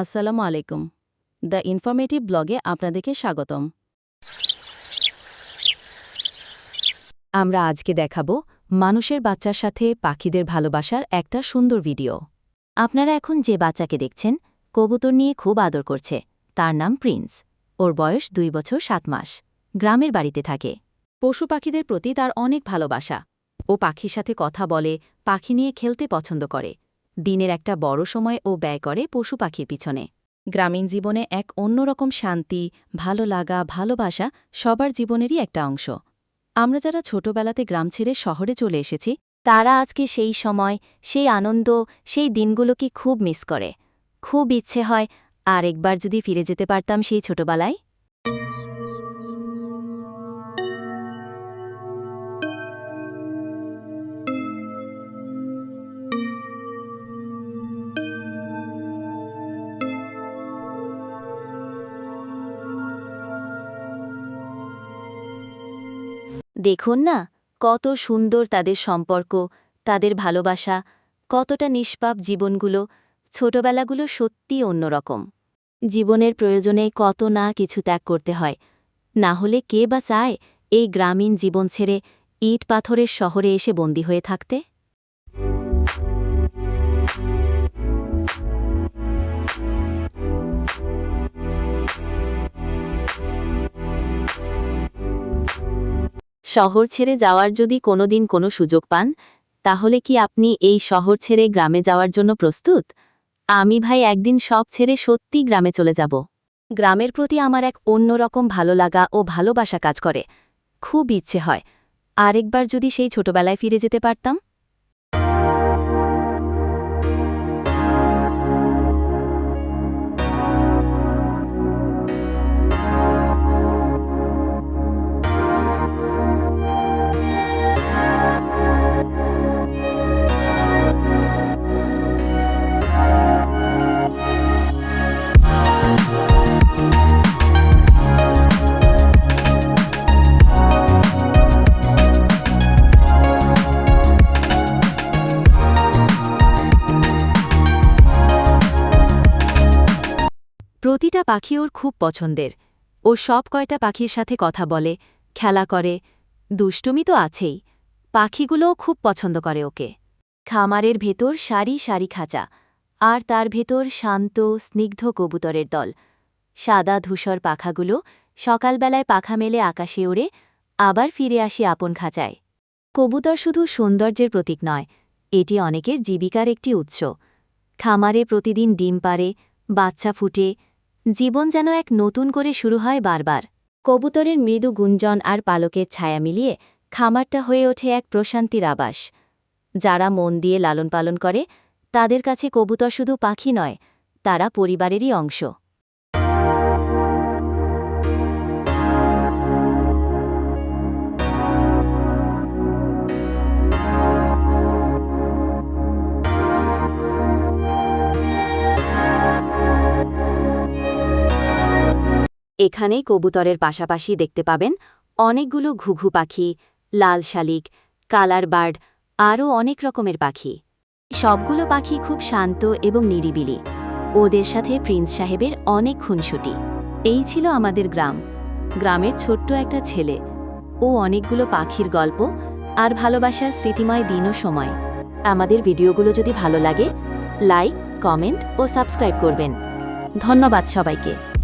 আসসালামু আলাইকুম। The informative ব্লগে আপনাদেরকে স্বাগতম। আমরা আজকে দেখাবো মানুষের বাচ্চার সাথে পাখিদের ভালোবাসার একটা সুন্দর ভিডিও। আপনারা এখন যে বাচ্চাকে দেখছেন, কবুতর নিয়ে খুব আদর করছে। তার নাম প্রিন্স। ওর বয়স দুই বছর সাত মাস। গ্রামের বাড়িতে থাকে। পশু পাখিদের প্রতি তার অনেক ভালোবাসা। ও পাখির সাথে কথা বলে, পাখি নিয়ে খেলতে পছন্দ করে। দিনের একটা বড় সময় ও ব্যয় করে পশু পাখির পিছনে। গ্রামীণ জীবনে এক অন্যরকম শান্তি, ভালো লাগা, ভালোবাসা সবার জীবনেরই একটা অংশ। আমরা যারা ছোটবেলাতে গ্রাম ছেড়ে শহরে চলে এসেছি, তারা আজকে সেই সময়, সেই আনন্দ, সেই দিনগুলোকে খুব মিস করে। খুব ইচ্ছে হয় আর একবার যদি ফিরে যেতে পারতাম সেই ছোটবেলায়। দেখুন না, কত সুন্দর তাদের সম্পর্ক, তাদের ভালোবাসা, কতটা নিষ্পাপ জীবনগুলো, ছোটবেলাগুলো সত্যি অন্যরকম। জীবনের প্রয়োজনে কত না কিছু ত্যাগ করতে হয়। না হলে কে বা চায় এই গ্রামীণ জীবন ছেড়ে ইট পাথরের শহরে এসে বন্দী হয়ে থাকতে? শহর ছেড়ে যাওয়ার যদি কোনোদিন কোনো সুযোগ পান, তাহলে কি আপনি এই শহর ছেড়ে গ্রামে যাওয়ার জন্য প্রস্তুত? আমি ভাই একদিন সব ছেড়ে সত্যি গ্রামে চলে যাব। গ্রামের প্রতি আমার এক অন্যরকম ভালো লাগা ও ভালোবাসা কাজ করে। খুব ইচ্ছে হয়। আরেকবার যদি সেই ছোটবেলায় ফিরে যেতে পারতাম? প্রতিটা পাখি ওর খুব পছন্দের। ও সব কয়টা পাখির সাথে কথা বলে, খেলা করে, দুষ্টুমি তো আছেই। পাখিগুলোও খুব পছন্দ করে ওকে। খামারের ভেতর সারি সারি খাঁচা, আর তার ভেতর শান্ত, স্নিগ্ধ কবুতরের দল। সাদা ধূসর পাখাগুলো সকালবেলায় পাখা মেলে আকাশে ওড়ে, আবার ফিরে আসি আপন খাঁচায়। কবুতর শুধু সৌন্দর্যের প্রতীক নয়, এটি অনেকের জীবিকার একটি উৎস। খামারে প্রতিদিন ডিম পারে বাচ্চা ফুটে জীবন যেন এক নতুন করে শুরু হয় বারবার। কবুতরের মৃদু গুঞ্জন আর পালকের ছায়া মিলিয়ে খামারটা হয়ে ওঠে এক প্রশান্তির আবাস। যারা মন দিয়ে লালন পালন করে, তাদের কাছে কবুতর শুধু পাখি নয়, তারা পরিবারেরই অংশ। এখানেই কবুতরের পাশাপাশি দেখতে পাবেন অনেকগুলো ঘুঘু পাখি, লাল শালিক, কালার বার্ড, আরও অনেক রকমের পাখি। সবগুলো পাখি খুব শান্ত এবং নিরিবিলি। ওদের সাথে প্রিন্স সাহেবের অনেক খুনসুটি। এই ছিল আমাদের গ্রাম। গ্রামের ছোট্ট একটা ছেলে। ও অনেকগুলো পাখির গল্প আর ভালোবাসার স্মৃতিময় দিন ও সময়। আমাদের ভিডিওগুলো যদি ভালো লাগে, লাইক, কমেন্ট ও সাবস্ক্রাইব করবেন। ধন্যবাদ সবাইকে।